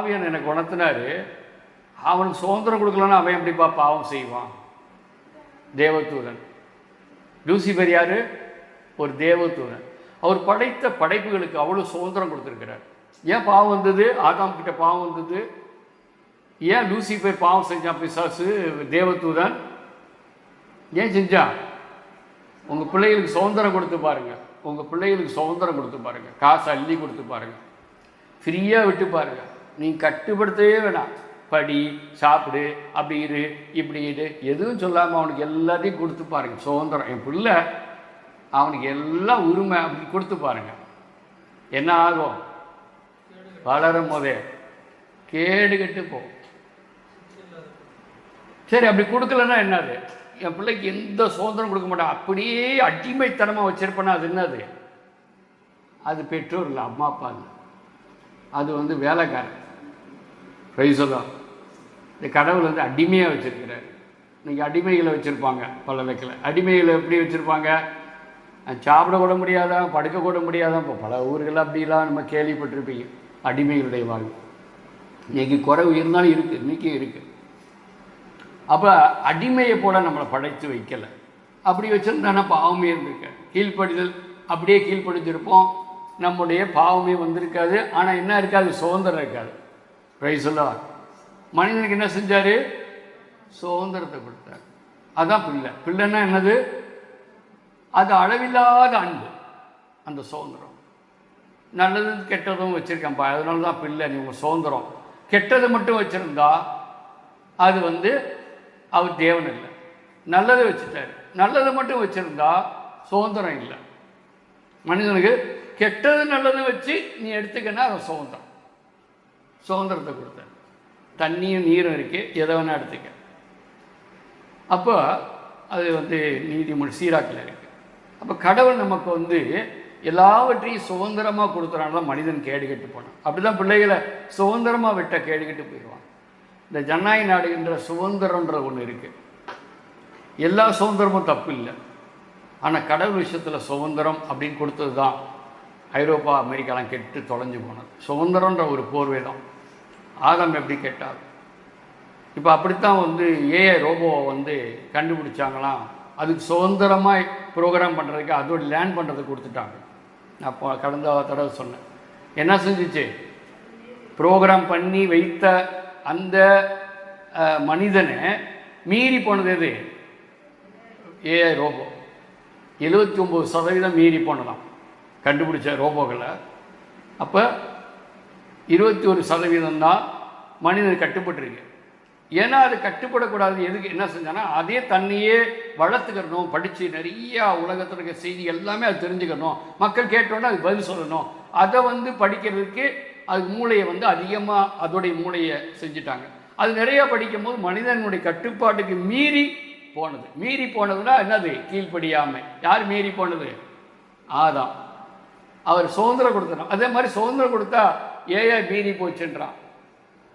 ஆவியன் எனக்கு உணர்த்தினாரு அவனுக்கு சுதந்திரம் கொடுக்கலன்னா அவன் எப்படிப்பா பாவம் செய்வான்? தேவதூதன். லூசிபர் யார்? ஒரு தேவதூதன். அவர் படைத்த படைப்புகளுக்கு அவ்வளோ சுதந்திரம் கொடுத்துருக்கிறார். ஏன் பாவம் வந்தது? ஆகாம் கிட்ட பாவம் வந்தது. ஏன் லூசிபர் பாவம் செஞ்சான் பிசாசு தேவதூதன்? ஏன் செஞ்சான்? உங்கள் பிள்ளைகளுக்கு சுதந்திரம் கொடுத்து பாருங்க. உங்கள் பிள்ளைகளுக்கு சுதந்திரம் கொடுத்து பாருங்க. காசு அள்ளி கொடுத்து பாருங்க. ஃப்ரீயாக விட்டு பாருங்க. நீங்கள் கட்டுப்படுத்தவே வேணாம். படி சாப்பிடு அப்படி இரு இப்படி இரு. எதுவும் சொல்லாமல் அவனுக்கு எல்லாத்தையும் கொடுத்து பாருங்க. சுதந்திரம். என் பிள்ளை அவனுக்கு எல்லாம் உரிமை அப்படி கொடுத்து பாருங்க. என்ன ஆகும்? வளரும் போதே. கேடு கெட்டு போ. சரி அப்படி கொடுக்கலன்னா என்னது? என் பிள்ளைக்கு எந்த சுதந்திரம் கொடுக்க மாட்டான். அப்படியே அடிமைத்தனமாக வச்சிருப்பேன்னா அது என்னது? அது பெற்றோர் இல்லை அம்மா அப்பா இல்லை. அது வந்து வேலைக்காரன் பிரைசலா இந்த கடவுள் வந்து அடிமையாக வச்சுருக்கிறார். இன்றைக்கி அடிமைகளை வச்சுருப்பாங்க பல வைக்கல அடிமைகளை எப்படி வச்சுருப்பாங்க? சாப்பிட கூட முடியாதான் படுக்க கூட முடியாதான் இப்போ பல ஊர்கள் அப்படிலாம் நம்ம கேள்விப்பட்டிருப்பீங்க. அடிமைகளுடைய வாழ்வு. இன்றைக்கி குறைவு இருந்தாலும் இருக்குது இன்றைக்கும் இருக்குது அப்போ அடிமையை போல நம்மளை படைத்து வைக்கலை. அப்படி வச்சுருந்தானா பாவமே இருந்திருக்க கீழ்ப்படிதல் அப்படியே கீழ்ப்படிஞ்சிருப்போம். நம்முடைய பாவமே வந்திருக்காது ஆனால் என்ன இருக்காது? சுதந்திரம் இருக்காது. ரைசலா மனிதனுக்கு என்ன செஞ்சார்? சுதந்திரத்தை கொடுத்தார். அதான் பிள்ளை. பிள்ளைன்னா என்னது? அது அளவில்லாத அன்பு. அந்த சுதந்திரம். நல்லதும் கெட்டதும் வச்சுருக்கேன்ப்பா அதனால தான் பிள்ளை நீ உங்கள் சுதந்திரம். கெட்டது மட்டும் வச்சுருந்தா அது வந்து அவர் தேவன் இல்லை. நல்லதை வச்சுட்டார். நல்லதை மட்டும் வச்சுருந்தா சுதந்திரம் இல்லை. மனிதனுக்கு கெட்டது நல்லது வச்சு நீ எடுத்துக்கன்னா அது சுதந்திரம். சுதந்திரத்தை கொடுத்த தண்ணியும் நீரும் இருக்குது எதை வேணால் எடுத்துக்க. அப்போ அது வந்து நீதிமொழி சீராக்கில் இருக்குது அப்போ கடவுள் நமக்கு வந்து எல்லாவற்றையும் சுதந்திரமாக கொடுத்துறாங்களா மனிதன் கேடு கெட்டு போனான். அப்படி தான் பிள்ளைகளை சுதந்திரமாக விட்ட கேடு கெட்டு போயிடுவான். இந்த ஜனநாயக நாடுகின்ற சுதந்திரன்ற ஒன்று இருக்குது எல்லா சுதந்திரமும் தப்பு இல்லை. ஆனால் கடவுள் விஷயத்தில் சுதந்திரம் அப்படின்னு கொடுத்தது தான் ஐரோப்பா அமெரிக்காலாம் கெட்டு தொலைஞ்சு போனது. சுதந்திரன்ற ஒரு போர்வை தான் ஆதம் எப்படி கேட்டார்? இப்போ அப்படித்தான் வந்து ஏஐ ரோபோவை வந்து கண்டுபிடிச்சாங்களாம். அதுக்கு சுதந்திரமாக ப்ரோக்ராம் பண்ணுறதுக்கு அதோட லேர்ன் பண்ணுறதுக்கு கொடுத்துட்டாங்க. நான் அப்போ கடந்த தடவை சொன்னேன். என்ன செஞ்சுச்சு? ப்ரோக்ராம் பண்ணி வைத்த அந்த மனிதனை மீறி போனது எது? AI robot. எழுபத்தி ஒம்பது சதவீதம் மீறி போனதான் கண்டுபிடிச்ச ரோபோக்களை. அப்போ இருபத்தி ஒரு சதவீதம் தான் மனிதன் கட்டுப்பட்டிருக்கு. ஏன்னா அது கட்டுப்படக்கூடாது எதுக்கு என்ன செஞ்சானா அதே தன்னையே வளர்த்துக்கிறணும் படித்து நிறையா உலகத்தில் இருக்க செய்தி எல்லாமே அது தெரிஞ்சுக்கணும். மக்கள் கேட்டோன்னே அது பதில் சொல்லணும். அதை வந்து படிக்கிறதுக்கு அது மூளையை வந்து அதிகமாக அதோடைய மூளையை செஞ்சுட்டாங்க. அது நிறையா படிக்கும் போது மனிதனுடைய கட்டுப்பாட்டுக்கு மீறி போனது. மீறி போனதுன்னா என்னது? கீழ்ப்படியாமை. யார் மீறி போனது? ஆதான் அவர் சுதந்திரம் கொடுத்துறான் அதே மாதிரி சுதந்திரம் கொடுத்தா ஏஐ மீறி போச்சுன்றான்.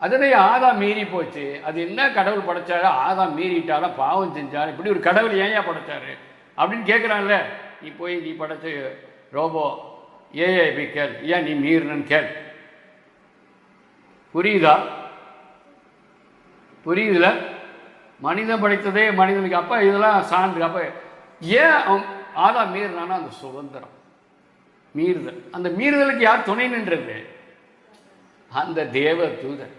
அதனே ஆதாம் மீறி போச்சு. அது என்ன கடவுள் படைச்சாரு? ஆதாம் மீறிட்டாரா? பாவம் செஞ்சாரு. இப்படி ஒரு கடவுள் ஏன் படைச்சாரு? அப்படின்னு கேட்குறான்ல நீ போய் நீ படைச்ச ரோபோ ஏஐ போய் கேள். ஏன் நீ மீறினு கேள். புரியுதா? புரியுதுல? மனிதன் படைத்ததே மனிதனுக்கு. அப்போ இதெல்லாம் சான்று அப்போ ஏன் ஆதா ஆதாம் மீறினானா அந்த சுதந்திரம்? மீறுதல். அந்த மீறுதலுக்கு யார் துணை நின்றது? அந்த தேவ தூதன்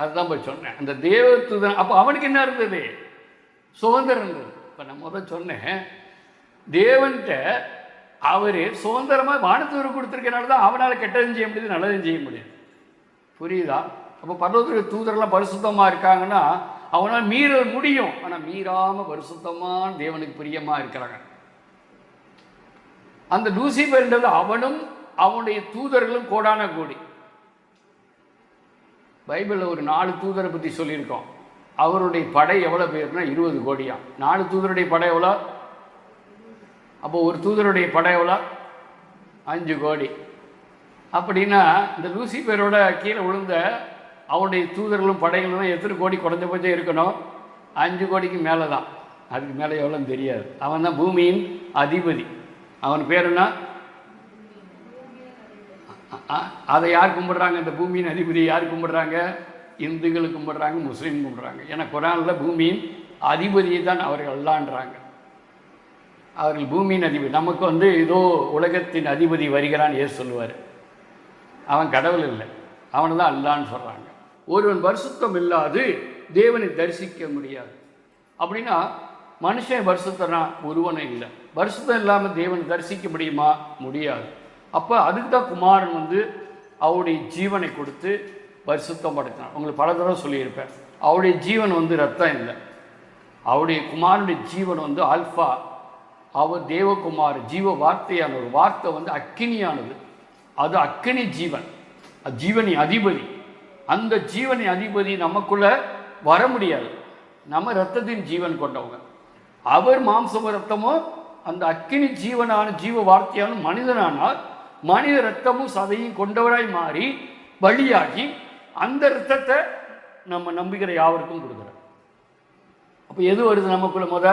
அதுதான் போய் சொன்னேன். அந்த தேவ தூதன் அப்போ அவனுக்கு என்ன இருந்தது? சுதந்திரம் இருந்தது. இப்போ நான் முதல் சொன்னேன் தேவன்கிட்ட அவர் சுதந்திரமாக வானத்தூர் கொடுத்துருக்கனால தான் அவனால் கெட்டதும் செய்ய முடியுது நல்லதும் செய்ய முடியுது. புரியுதா? அப்போ பர்வதத்துக்கு தூதரெல்லாம் பரிசுத்தமாக இருக்காங்கன்னா அவனால் மீற முடியும். ஆனால் மீறாமல் பரிசுத்தமான தேவனுக்கு பிரியமாக இருக்கிறாங்க. அந்த லூசிபர்ன்றது அவனும் அவனுடைய தூதர்களும் கோடான கோடி. பைபிளில் ஒரு நாலு தூதரை பற்றி சொல்லியிருக்கோம். அவருடைய படை எவ்வளோ பேர்னா இருபது கோடியா. நாலு தூதருடைய படை எவ்வளோ? அப்போ ஒரு தூதருடைய படை எவ்வளோ? அஞ்சு கோடி. அப்படின்னா இந்த லூசிபரோட கீழே விழுந்த அவனுடைய தூதர்களும் படைகளும் எத்தனை கோடி குறைஞ்சபட்சம் இருக்கணும்? அஞ்சு கோடிக்கு மேலே தான் அதுக்கு மேலே எவ்வளோன்னு தெரியாது. அவன் தான் பூமியின் அதிபதி. அவன் பேர் என்ன? அதை யார் கும்பிடுறாங்க? இந்த பூமியின் அதிபதி யார் கும்பிடுறாங்க? இந்துக்கள் கும்பிடுறாங்க முஸ்லீம் கும்பிடுறாங்க. ஏன்னா குரானில் பூமியின் அதிபதியை தான் அவர்கள் அல்லான்றாங்க. அவர்கள் பூமியின் அதிபதி. நமக்கு வந்து ஏதோ உலகத்தின் அதிபதி வருகிறான் ஏ சொல்லுவார். அவன் கடவுள் இல்லை. அவனை தான் அல்லான்னு சொல்கிறாங்க ஒருவன் வருஷத்தம் இல்லாது தேவனை தரிசிக்க முடியாது. அப்படின்னா மனுஷன் வருஷத்தனா ஒருவனும் இல்லை. வருஷத்தம் இல்லாமல் தேவன் தரிசிக்க முடியுமா? முடியாது. அப்போ அதுக்கு தான் குமாரன் வந்து அவருடைய ஜீவனை கொடுத்து பரிசுத்தம் படுத்தினான் உங்களுக்கு பல தடவை சொல்லியிருப்பேன். அவருடைய ஜீவன் வந்து ரத்தம் இல்லை. அவருடைய குமாரனுடைய ஜீவன் வந்து ஆல்ஃபா. அவர் தேவகுமார் ஜீவ வார்த்தையான ஒரு வார்த்தை வந்து அக்கினியானது. அது அக்கினி ஜீவன். ஜீவனி ஜீவனின் அதிபதி. அந்த ஜீவனின் அதிபதி நமக்குள்ளே வர முடியாது. நம்ம ரத்தத்தின் ஜீவன் கொண்டவங்க. அவர் மாம்சமோ ரத்தமோ அந்த அக்கினி ஜீவனான ஜீவ வார்த்தையான மனிதனானால் மனித ரத்தமும் சதையும் கொண்டவராய் மாறி பலியாகி அந்த ரத்தத்தை நம்ம நம்புகிற யாவருக்கும் கொடுக்குறார். அப்போ எது வருது நமக்குள்ள முத?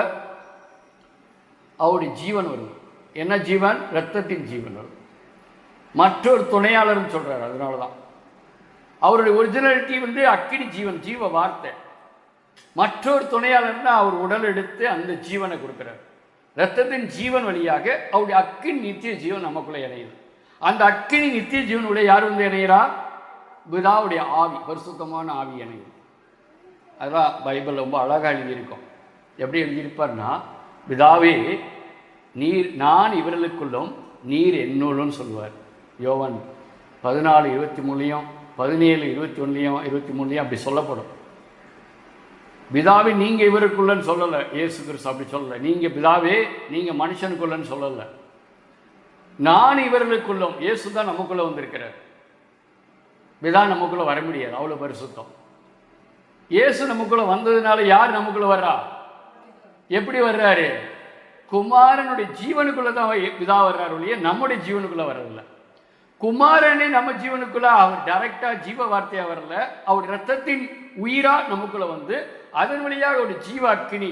அவருடைய ஜீவன் வருது. என்ன ஜீவன்? ரத்தத்தின் ஜீவன் வருது. மற்றொரு துணையாளர்னு சொல்கிறார் அதனால தான் அவருடைய ஒரிஜினாலிட்டி வந்து அக்கினி ஜீவன் ஜீவ வார்த்தை. மற்றொரு துணையாளர்னா அவர் உடல் எடுத்து அந்த ஜீவனை கொடுக்குறார். ரத்தத்தின் ஜீவன் வழியாக அவருடைய அக்கின் நித்திய ஜீவன் நமக்குள்ளே இணையுது. அந்த அக்கினி நித்திய ஜீவனுடைய யார் வந்து இணைகிறா? பிதாவுடைய ஆவி பரிசுத்தமான ஆவி இணையுது. அதான் பைபிள் ரொம்ப அழகாக எழுதியிருக்கோம். எப்படி எழுதியிருப்பார்னா பிதாவே நீர் நான் இவர்களுக்குள்ளும் நீர் என்னுள்ளும் சொல்லுவார். யோவன் பதினாலு இருபத்தி மூணுலையும் பதினேழு இருபத்தி ஒன்றுலையும் இருபத்தி மூணுலையும் அப்படி சொல்லப்படும். பிதாவே நீங்கள் இவருக்குள்ளன்னு சொல்லலை. இயேசு கிறிஸ்து அப்படி சொல்லலை. நீங்கள் பிதாவே நீங்கள் மனுஷனுக்குள்ளன்னு சொல்லலை. நான் இவர்களுக்குள்ளும் இயேசு தான் நமக்குள்ளே வந்திருக்கிறார். பிதா நமக்குள்ளே வர முடியாது. அவ்வளோ பரிசுத்தம். இயேசு நமக்குள்ள வந்ததுனால யார் நமக்குள்ள வர்றா? எப்படி வர்றாரு? குமாரனுடைய ஜீவனுக்குள்ள தான் பிதா வர்றாரு ஒழிய நம்முடைய ஜீவனுக்குள்ள வர்றதில்ல குமாரனே நம்ம ஜீவனுக்குள்ள அவர் டைரக்டா ஜீவ வார்த்தையா வரல. அவர் ரத்தத்தின் உயிரா நமக்குள்ள வந்து அதன் வழியாக ஒரு ஜீவ அக்கினி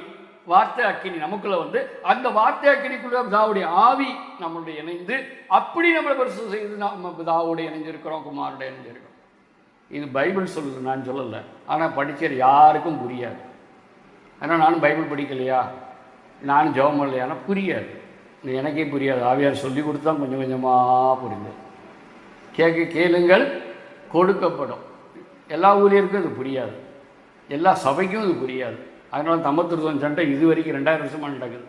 வார்த்தை அக்கினி நமக்குள்ள வந்து அந்த வார்த்தை அக்கினிக்குள்ள பிதாவுடைய ஆவி நம்மளுடைய இணைந்து அப்படி நம்மளை பரிசு செய்து நம்ம தாவுடைய இணைஞ்சிருக்கிறோம் குமாரோட இணைஞ்சிருக்கிறோம். இது பைபிள் சொல்லுது நான் சொல்லலை. ஆனால் படிக்கிற யாருக்கும் புரியாது. ஆனால் நானும் பைபிள் படிக்கலையா? நானும் ஜெபம் பண்ணலையானா புரியாது. எனக்கே புரியாது. ஆவியார் சொல்லி கொடுத்தா கொஞ்சம் கொஞ்சமாக புரிந்தது. கேட்க கேளுங்கள் கொடுக்கப்படும். எல்லா ஊழியருக்கும் இது புரியாது. எல்லா சபைக்கும் இது புரியாது. அதனால் தம்பத்திருத்தம் சண்டை இது வரைக்கும் ரெண்டாயிரம் வருஷமாக நடக்குது.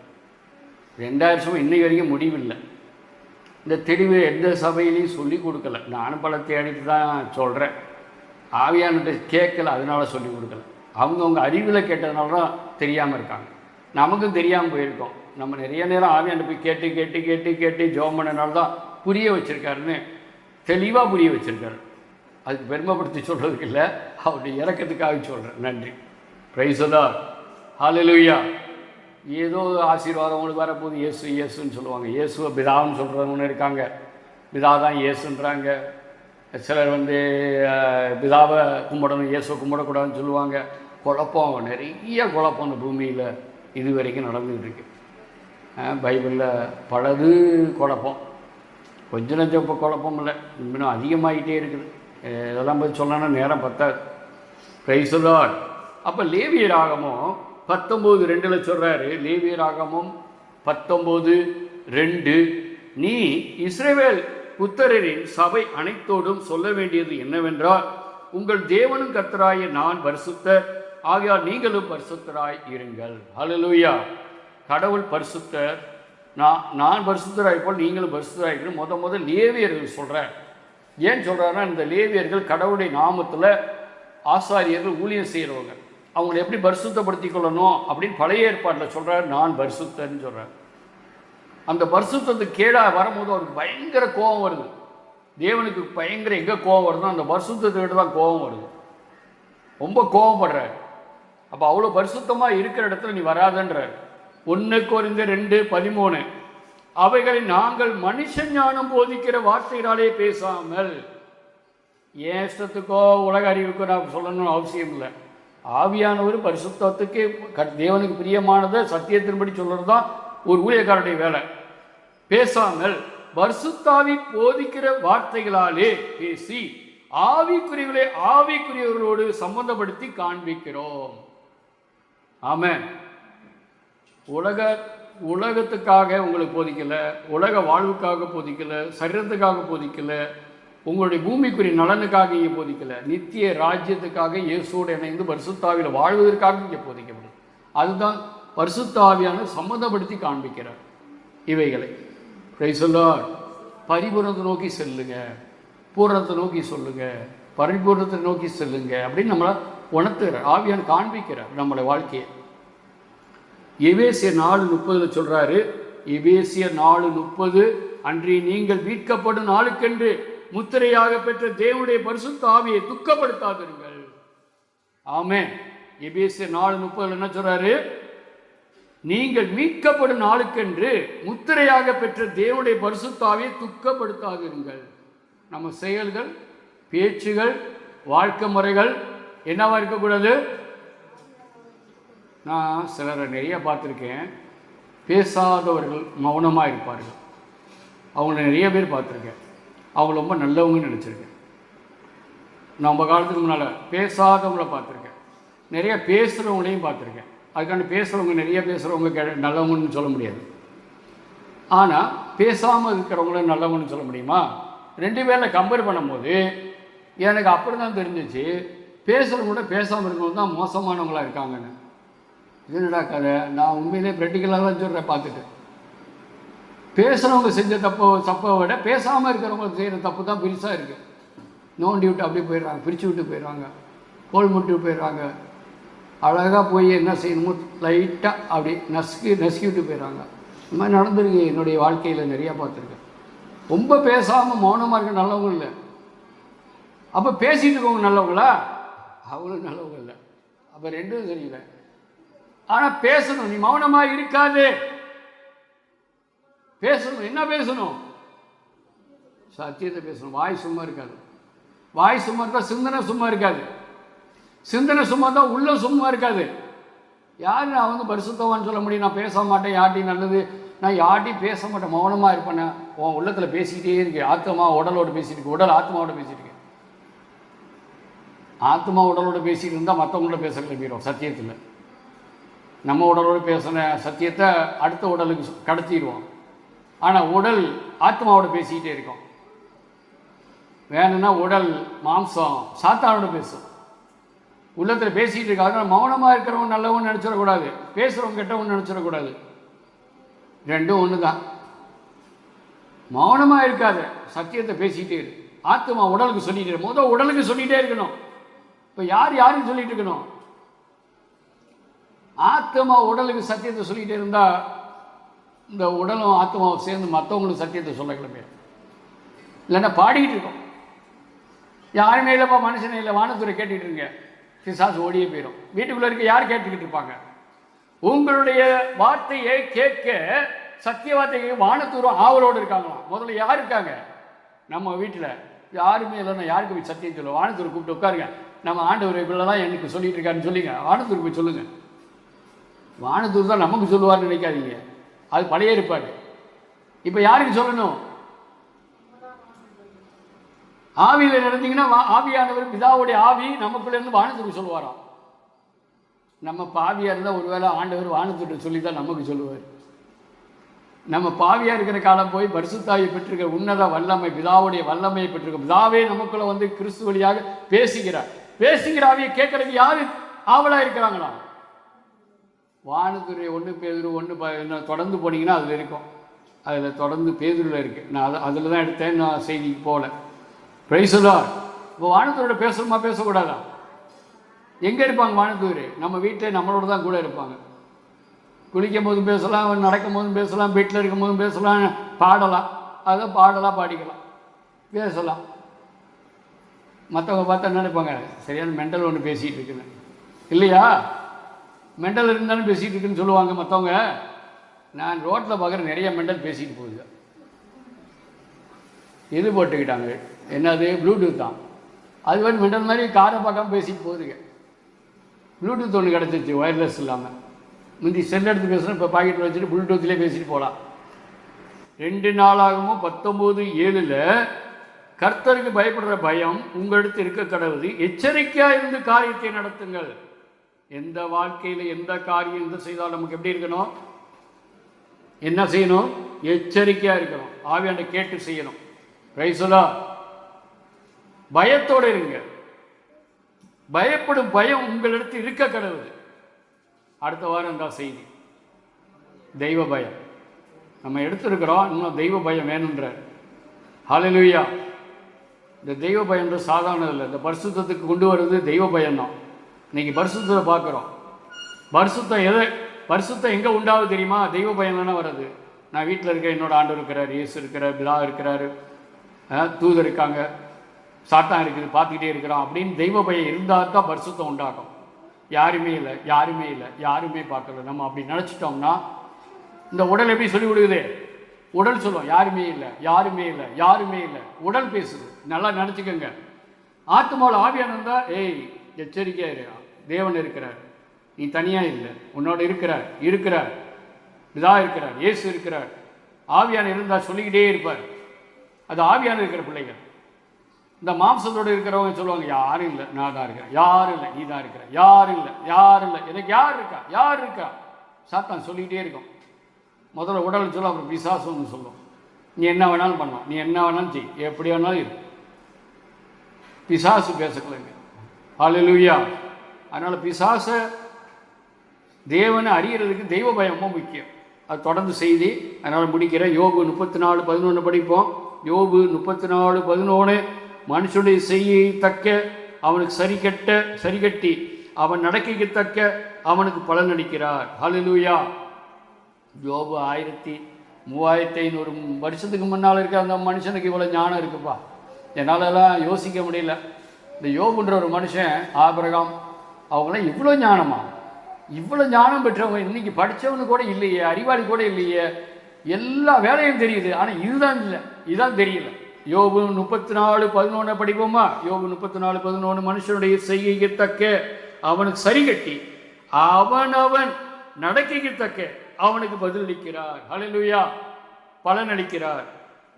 ரெண்டாயிரம் வருஷமும் இன்றைக்கு வரைக்கும் முடிவில்லை. இந்த தெளிவு எந்த சபையிலையும் சொல்லி கொடுக்கல. நானும் பல தேடிட்டு தான் சொல்கிறேன் ஆவியான்கிட்ட கேட்கல அதனால் சொல்லி கொடுக்கல. அவங்கவுங்க அறிவில் கேட்டதுனால தான் தெரியாமல் இருக்காங்க. நமக்கும் தெரியாமல் போயிருக்கோம். நம்ம நிறைய நேரம் ஆவியாண்ட போய் கேட்டு கேட்டு கேட்டு கேட்டு ஜோம் பண்ணனால தான் புரிய வச்சுருக்காருன்னு தெளிவாக புரிய வச்சுருக்காரு. அதுக்கு பெருமைப்படுத்தி சொல்கிறதுக்கு இல்லை. அவருடைய இறக்கத்துக்காக சொல்கிறேன் நன்றி. ப்ரைஸதா ஹalleluya ஏதோ ஆசீர்வாதம் உங்களுக்கு வரப்போகுது. இயேசு இயேசுன்னு சொல்லுவாங்க. இயேசுவை பிதான்னு சொல்கிறவங்க இருக்காங்க. பிதா தான் இயேசுன்றாங்க. சிலர் வந்து பிதாவை கும்பிடணும் இயேசுவை கும்பிடக்கூடாதுன்னு சொல்லுவாங்க. குழப்பம். நிறைய குழப்பம் இந்த பூமியில் இது வரைக்கும் நடந்துகிட்டு இருக்கு. பைபிளில் பலது குழப்பம். கொஞ்ச நஞ்சம் இப்போ குழப்பம் இல்லை. இன்னும் அதிகமாகிட்டே இருக்குது. இதெல்லாம் போய் சொல்லணும்னா நேரம் பத்தாது. பிரைசுலாட் அப்போ லேவிய ராகமும் பத்தொம்போது ரெண்டில் சொல்கிறாரு லேவியர் ராகமும் பத்தொம்போது ரெண்டு. நீ இஸ்ரேவேல் புத்தரின் சபை அனைத்தோடும் சொல்ல வேண்டியது என்னவென்றால் உங்கள் தேவனும் கர்த்தராய நான் பரிசுத்தர் ஆகையால் நீங்களும் பரிசுத்தராய் இருங்கள். ஹலலூயா கடவுள் பரிசுத்தர். நான் நான் பரிசுத்தராய் போல் நீங்களும் பரிசுத்தராய் முத முத லேவியர்கள் சொல்கிறேன் ஏன் சொல்கிறாருன்னா இந்த லேவியர்கள் கடவுளுடைய நாமத்தில் ஆசாரியர்கள் ஊழியம் செய்கிறவங்க அவங்களை எப்படி பரிசுத்தப்படுத்தி கொள்ளணும் அப்படின்னு பழைய ஏற்பாட்டில் சொல்கிறார் நான் பரிசுத்தன்னு சொல்கிறார் அந்த பரிசுத்தத்துக்கு கீழாக வரும்போது அவருக்கு பயங்கர கோபம் வருது. தேவனுக்கு பயங்கர எங்கே கோபம் வருதோ அந்த பரிசுத்தத்துக்கிட்ட தான் கோபம் வருது. ரொம்ப கோபப்படுறார். அப்போ அவ்வளோ பரிசுத்தமாக இருக்கிற இடத்துல நீ வராதன்றார். ஒன்று குறைந்த ரெண்டு பதிமூணு. அவைகளை நாங்கள் மனுஷ ஞானம் போதிக்கிற வார்த்தைகளாலே பேசாமல் ஏன் இஷ்டத்துக்கோ உலக அறிவுக்கோ நான் சொல்லணும்னு அவசியம் இல்லை. ஆவியானவர் பரிசுத்தத்துக்கு தேவனுக்கு பிரியமானதை சத்தியத்தின்படி சொல்கிறது தான் ஒரு ஊழியக்காரனுடைய வேலை. பேசாமல் பரிசுத்தாவி போதிக்கிற வார்த்தைகளாலே பேசி ஆவிக்குரியவர்களை ஆவிக்குரியவர்களோடு சம்பந்தப்படுத்தி காண்பிக்கிறோம். ஆமாம் உலக உலகத்துக்காக உங்களுக்கு போதிக்கலை உலக வாழ்வுக்காக போதிக்கலை சரீரத்துக்காக போதிக்கலை உங்களுடைய பூமிக்குரிய நலனுக்காக இங்கே போதிக்கலை நித்திய ராஜ்யத்துக்காக இயேசோடு இணைந்து பரிசுத்தாவியில் வாழ்வதற்காக இங்கே போதிக்கப்படும். அதுதான் பரிசுத்தாவியான சம்மந்தப்படுத்தி காண்பிக்கிறார் இவைகளை. பிரைசொல்லார் பரிபூரணத்தை நோக்கி செல்லுங்க. பூரணத்தை நோக்கி சொல்லுங்க. பரிபூரணத்தை நோக்கி செல்லுங்க அப்படின்னு நம்மளை உணர்த்துகிறார் ஆவியான காண்பிக்கிறார் நம்மளை வாழ்க்கையை. எபேசிய நாலு முப்பதுல சொல்றாரு எபேசிய நாலு முப்பது அன்றி நீங்கள் மீட்கப்படும் நாளுக்கென்று முத்திரையாக பெற்ற தேவனுடைய பரிசுத்த ஆவியை துக்கப்படுத்தாதீர்கள் ஆமே எபேசிய நாலு முப்பதுல என்ன சொல்றாரு? நீங்கள் மீட்கப்படும் நாளுக்கென்று முத்திரையாக பெற்ற தேவனுடைய பரிசுத்தாவியை துக்கப்படுத்தாதிருங்கள். நம்ம செயல்கள் பேச்சுகள் வாழ்க்கை முறைகள் என்னவா இருக்கக்கூடாது? நான் சிலரை நிறைய பார்த்துருக்கேன். பேசாதவர்கள் மௌனமாக இருப்பார்கள். அவங்கள நிறைய பேர் பார்த்துருக்கேன். அவங்க ரொம்ப நல்லவங்கன்னு நினச்சிருக்கேன். நான் காலத்துக்கு முன்னால் பேசாதவங்கள பார்த்துருக்கேன். நிறைய பேசுகிறவங்களையும் பார்த்துருக்கேன். அதுக்காண்டி பேசுகிறவங்க நிறைய பேசுகிறவங்க கெ நல்லவங்கன்னு சொல்ல முடியாது. ஆனால் பேசாமல் இருக்கிறவங்கள நல்லவங்கன்னு சொல்ல முடியுமா? ரெண்டு பேரில் கம்பேர் பண்ணும்போது எனக்கு அப்படி தான் தெரிஞ்சிச்சு. பேசுகிறவங்க கூட பேசாமல் இருக்கவங்க தான் மோசமானவங்களா இருக்காங்கன்னு. இது என்னடா கதை? நான் உண்மையிலே ப்ராக்டிக்கலாக தான் சொல்கிறேன் பார்த்துட்டு. பேசுகிறவங்க செஞ்ச தப்பை தப்பை விட பேசாமல் இருக்கிறவங்க செய்கிற தப்பு தான் பெருசாக இருக்குது நோண்டி விட்டு அப்படியே போயிடுறாங்க பிரித்து விட்டு போயிடுறாங்க கோல் முட்டு போயிடுறாங்க. அழகாக போய் என்ன செய்யணுமோ லைட்டாக அப்படி நசுக்கி நசுக்கி விட்டு போயிடுறாங்க. இந்த மாதிரி நடந்திருக்கு என்னுடைய வாழ்க்கையில் நிறையா பார்த்துருக்கேன். ரொம்ப பேசாமல் மௌனமாக இருக்க நல்லவங்க இல்லை. அப்போ பேசிகிட்டு இருக்கவங்க நல்லவங்களா? அவங்களும் நல்லவங்க இல்லை. அப்போ ரெண்டும் தெரியல ஆனால் பேசணும். நீ மௌனமாக இருக்காது. பேசணும். என்ன பேசணும்? சத்தியத்தை பேசணும். வாய் சும்மா இருக்காது. வாய் சும்மா இருந்தா சிந்தனை சும்மா இருக்காது. சிந்தனை சும்மா தான் உள்ள சும்மா இருக்காது. யார் நான் வந்து பரிசுத்தவான்னு சொல்ல முடியும்? நான் பேச மாட்டேன். யார்ட்டையும் நல்லது. நான் யார்ட்டையும் பேச மாட்டேன். மௌனமாக இருப்பேன் உன் உள்ளத்தில் பேசிக்கிட்டே இருக்கு ஆத்மா உடலோடு பேசிட்டு இருக்கு உடல் ஆத்மாவோட பேசிட்டு இருக்கு ஆத்மா உடலோட பேசிட்டு இருந்தால் மற்றவங்களோட பேச கிளம்பிடும் சத்தியத்தில். நம்ம உடலோடு பேசின சத்தியத்தை அடுத்த உடலுக்கு கடத்திடுவோம். ஆனால் உடல் ஆத்மாவோட பேசிக்கிட்டே இருக்கும். வேணும்னா உடல் மாம்சம் சாத்தானோட பேசும். உள்ளத்தில் பேசிக்கிட்டு அதனால் மௌனமாக இருக்கிறவங்க நல்லவன் நினச்சிடக்கூடாது. பேசுகிறவன் கெட்டவன் நினச்சிடக்கூடாது. ரெண்டும் ஒன்று தான் மௌனமாக இருக்காது. சத்தியத்தை பேசிக்கிட்டே இரு. ஆத்மா உடலுக்கு சொல்லிகிட்டே முதல் உடலுக்கு சொல்லிகிட்டே இருக்கணும். இப்போ யார் யாருக்கு சொல்லிகிட்டு இருக்கணும்? ஆத்மா உடலுக்கு சத்தியத்தை சொல்லிக்கிட்டே இருந்தால் இந்த உடலும் ஆத்மாவும் சேர்ந்து மற்றவங்களுக்கு சத்தியத்தை சொல்ல கிளம்பிடும் இல்லைன்னா பாடிக்கிட்டு இருக்கோம். யாருமே இல்லைப்பா மனுஷனே இல்லை வானத்துறை கேட்டுக்கிட்டு இருங்க பிசாசு ஓடியே போயிடும். வீட்டுக்குள்ளே இருக்க யார் கேட்டுக்கிட்டு இருப்பாங்க? உங்களுடைய வார்த்தையை கேட்க சத்திய வார்த்தைக்கு வானத்தூரம் ஆவலோடு இருக்காங்களாம். முதல்ல யார் இருக்காங்க? நம்ம வீட்டில். யாருமே இல்லைன்னா யாருக்கு போய் சத்தியம் சொல்லுவோம் வானத்தூர் கூப்பிட்டு உட்காருங்க. நம்ம ஆண்டவர் இப்படிலாம் எனக்கு சொல்லிட்டு இருக்காருன்னு சொல்லிங்க. வானத்தூர் போய் சொல்லுங்கள் வானத்தூர் தான் நமக்கு சொல்லுவார்னு நினைக்காதீங்க. அது பழைய ஏற்பாடு. இப்போ யாருக்கு சொல்லணும்? ஆவியில் நடந்தீங்கன்னா ஆவியானவர் பிதாவுடைய ஆவி நமக்குள்ளேருந்து வானத்துக்கு சொல்லுவாராம். நம்ம பாவியாக இருந்தால் ஒருவேளை ஆண்டவர் வானத்துட்டு சொல்லி தான் நமக்கு சொல்லுவார். நம்ம பாவியாக இருக்கிற காலம் போய் பரிசுத்தாயை பெற்றிருக்க உன்னத வல்லமை பிதாவுடைய வல்லமையை பெற்றிருக்க பிதாவே நமக்குள்ளே வந்து கிறிஸ்து வழியாக பேசுகிறார். பேசுகிற ஆவியை கேட்கறதுக்கு யார் ஆவலாக இருக்கிறாங்களா வானத்துறை ஒன்று பேதுரு ஒன்று ப இன்னும் தொடர்ந்து போனீங்கன்னா அதில் இருக்கும். அதில் தொடர்ந்து பேதுருவில் இருக்குது நான் அதை அதில் தான் எடுத்தேன். நான் செய்திக்கு போகல பிரைசுலா இப்போ வானத்தூரோட பேசணுமா பேசக்கூடாதா? எங்கே இருப்பாங்க வானத்தூர் நம்ம வீட்டில் நம்மளோட தான் கூட இருப்பாங்க. குளிக்கும் போதும் பேசலாம் நடக்கும் போதும் பேசலாம் வீட்டில் இருக்கும் போதும் பேசலாம் பாடலாம். அதை பாடலாம் பாடிக்கலாம். பேசலாம். மற்றவங்க பார்த்தா நினைப்பாங்க? சரியான மெண்டல் ஒன்று பேசிகிட்டு இருக்குன்னு. இல்லையா? மெண்டல் இருந்தாலும் பேசிகிட்டு இருக்குன்னு சொல்லுவாங்க மற்றவங்க நான் ரோட்டில் பார்க்குற நிறைய மெண்டல் பேசிட்டு போகுது. இது போட்டுக்கிட்டாங்க? என்னது? ப்ளூடூத் தான். அது வந்து மெண்டல் மாதிரி காரை பார்க்காம பேசிட்டு போகுதுங்க. ப்ளூடூத் ஒன்று கிடச்சிருச்சு ஒயர்லெஸ் இல்லாமல் முந்தி செல் எடுத்து பேசுகிறோம் இப்போ பாக்கெட்டில் வச்சுட்டு ப்ளூடூத்லேயே பேசிட்டு போகலாம் ரெண்டு நாளாகவும் பத்தொம்போது ஏழில் கர்த்தருக்கு பயப்படுற பயம் உங்களிடத்து இருக்க கடவுது எச்சரிக்கையாக இருந்து காரியத்தை நடத்துங்கள். எந்த வாழ்க்கையில் எந்த காரியம் எந்த செய்தாலும் நமக்கு எப்படி இருக்கணும்? என்ன செய்யணும்? எச்சரிக்கையாக இருக்கணும். ஆவியாண்ட கேட்டு செய்யணும். ரைசுலா பயத்தோடு இருங்க. பயப்படும் பயம் உங்களிடத்து இருக்க கடவுள். அடுத்த வாரம் தான் செய்தி. தெய்வ பயம். நம்ம எடுத்திருக்கிறோம். இன்னும் தெய்வ பயம் வேணுன்ற ஹalleluya இந்த தெய்வ பயம்ன்ற சாதாரணம் இல்லை. இந்த பரிசுத்தத்துக்கு கொண்டு வர்றது தெய்வ பயம்தான் இன்னைக்கு பரிசுத்தத்தை பார்க்குறோம். பரிசுத்தம் எதை? பரிசுத்தம் எங்கே உண்டாவது தெரியுமா? தெய்வ பயம் தானே வர்றது. நான் வீட்டில் இருக்க என்னோட ஆண்டு இருக்கிறார் இயேசு இருக்கிறார் பிலா இருக்கிறாரு. தூது தூதர் இருக்காங்க. சாத்தான் இருக்குது பார்த்துக்கிட்டே இருக்கிறோம் அப்படின்னு தெய்வ பயம் இருந்தால் தான் பரிசுத்தம் உண்டாகும். யாருமே இல்லை யாருமே இல்லை யாருமே பார்க்கல. நம்ம அப்படி நினச்சிட்டோம்னா இந்த உடல் எப்படி சொல்லி விடுகுது உடல் சொல்லும் யாருமே இல்லை யாருமே இல்லை யாருமே இல்லை. உடல் பேசுது. நல்லா நினச்சிக்கோங்க. ஆத்மாவில் ஆவியானந்தா ஏய் எச்சரிக்கையாக இரு தேவன் இருக்கிறார். நீ தனியாக இல்லை. உன்னோட இருக்கிறார். இருக்கிறார். இதா இருக்கிறார். இயேசு இருக்கிறார். ஆவியான இருந்தால் சொல்லிக்கிட்டே இருப்பார். அது ஆவியான இருக்கிற பிள்ளைகள். இந்த மாம்சத்தோடு இருக்கிறவங்க சொல்லுவாங்க யாரும் இல்லை. நான் தான் இருக்கிறேன். யாரும் இல்லை. நீ தான் இருக்கிற. யாரும் இல்லை. யாரும் இல்லை. எனக்கு யார் இருக்கா? யார் இருக்கா? சாத்தான் சொல்லிக்கிட்டே இருக்கும். முதல்ல உடல் சொல்லும் அப்புறம் பிசாசுன்னு சொல்லும். நீ என்ன வேணாலும் பண்ணலாம். நீ என்ன வேணாலும் செய். எப்படி வேணாலும் இரு. பிசாசு பேசக்கலைங்க. ஹலலுயா அதனால் பிசாசை தேவனை அறியறதுக்கு தெய்வ பயம் ரொம்ப முக்கியம். அது தொடர்ந்து செய்தி. அதனால் முடிக்கிறேன். யோபு முப்பத்தி நாலு பதினொன்று படிப்போம். யோபு முப்பத்தி நாலு பதினொன்று மனுஷனுடைய செய்யை தக்க அவனுக்கு சரி கட்ட சரி கட்டி அவன் நடக்கைக்கு தக்க அவனுக்கு பலன் அளிக்கிறார். ஹலலுயா யோபு ஆயிரத்தி மூவாயிரத்தி ஐநூறு வருஷத்துக்கு முன்னால் இருக்க அந்த மனுஷனுக்கு இவ்வளோ ஞானம் இருக்குப்பா. என்னாலலாம் யோசிக்க முடியல. இந்த யோகுன்ற ஒரு மனுஷன் ஆபிரகாம் அவங்களாம் இவ்வளோ ஞானமா? இவ்வளோ ஞானம் பெற்றவங்க இன்னைக்கு படித்தவனு கூட இல்லையே அறிவாளி கூட இல்லையே எல்லா வேலையும் தெரியுது. ஆனால் இதுதான் இல்லை இதுதான் தெரியல. யோபு முப்பத்தி நாலு பதினொன்று படிப்போமா? யோபு முப்பத்தி நாலு பதினொன்று மனுஷனுடைய செய்கைக்கு தக்க அவனுக்கு சரி கட்டி அவனவன் நடக்கைக்கு தக்க அவனுக்கு பதிலளிக்கிறார் ஹலலுயா பலன் அளிக்கிறார்.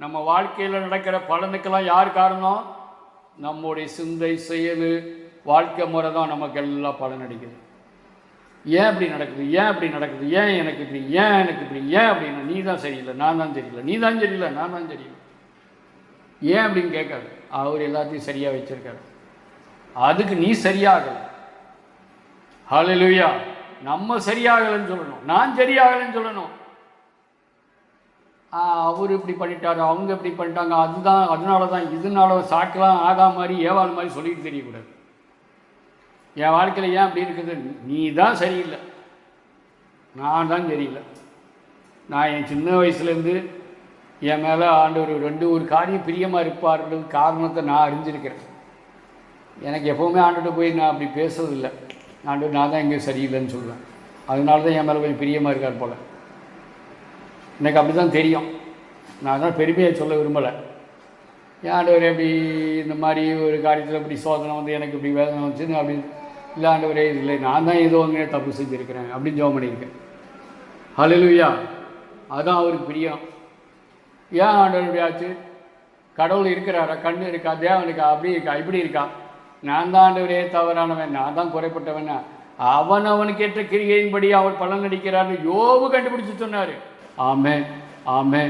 நம்ம வாழ்க்கையில் நடக்கிற பலனுக்கெல்லாம் யார் காரணம்? நம்முடைய சிந்தை செயல் வாழ்க்கை முறை தான் நமக்கு எல்லாம் பலன் அளிக்குது ஏன் இப்படி நடக்குது? ஏன் இப்படி நடக்குது? ஏன் எனக்கு இப்படி? ஏன் எனக்கு இப்படி? ஏன் அப்படின்னா நீ தான் சரியில்லை நான் தான் சரியில்லை நீ தான் சரியில்லை நான் தான் சரியில்லை. ஏன் அப்படின்னு கேட்காது. அவர் எல்லாத்தையும் சரியாக வச்சிருக்காரு. அதுக்கு நீ சரியாகல. ஹலலுயா நம்ம சரியாகலைன்னு சொல்லணும். நான் சரியாகலைன்னு சொல்லணும். அவர் இப்படி பண்ணிட்டாரு அவங்க இப்படி பண்ணிட்டாங்க அதுதான் அதனால தான் இதனால சாக்கெலாம் ஆகா மாதிரி ஏவாள் மாதிரி சொல்லிட்டு தெரியக்கூடாது. என் வாழ்க்கையில் ஏன் அப்படி இருக்குது? நீ தான் சரியில்லை. நான் தான் சரியில்லை நான் என் சின்ன வயசுலேருந்து என் மேலே ஆண்டவர் ரெண்டு ஒரு காரியம் பிரியமாக இருப்பார்ன்றது காரணத்தை நான் அறிஞ்சிருக்கிறேன். எனக்கு எப்போவுமே ஆண்டுகிட்ட போய் நான் அப்படி பேசுறதில்லை. ஆண்டு நான் தான் எங்கேயும் சரியில்லைன்னு சொல்லுவேன் அதனால தான் என் மேலே கொஞ்சம் பிரியமாக இருக்கார் போல். எனக்கு அப்படி தான் தெரியும். நான் தான் பெருமையை சொல்ல விரும்பலை. ஏன் ஆண்டவர் எப்படி இந்த மாதிரி ஒரு காரியத்தில் இப்படி சோதனை வந்து எனக்கு இப்படி வேதனை வந்துச்சு அப்படி இல்லை ஆண்டவரே இல்லை நான் தான் ஏதோ அங்கே தப்பு செஞ்சுருக்கிறேன் அப்படின்னு ஜோம் பண்ணியிருக்கேன். ஹalleluya. அதுதான் அவருக்கு பிரியம். ஏன் ஆண்டவர் இப்படி ஆச்சு? கடவுள் இருக்கிறாரா? கண்ணு இருக்கா? தேவன் இருக்கா? அப்படி இருக்கா? இப்படி இருக்கா? நான் தான் ஆண்டவரே தவறானவன் நான் தான் குறைப்பட்டவன்? அவன் அவனுக்கு ஏற்ற கிரிகையின்படி அவர் பலன் அடிக்கிறான்னு யோபு கண்டுபிடிச்சு சொன்னார். ஆமே ஆமே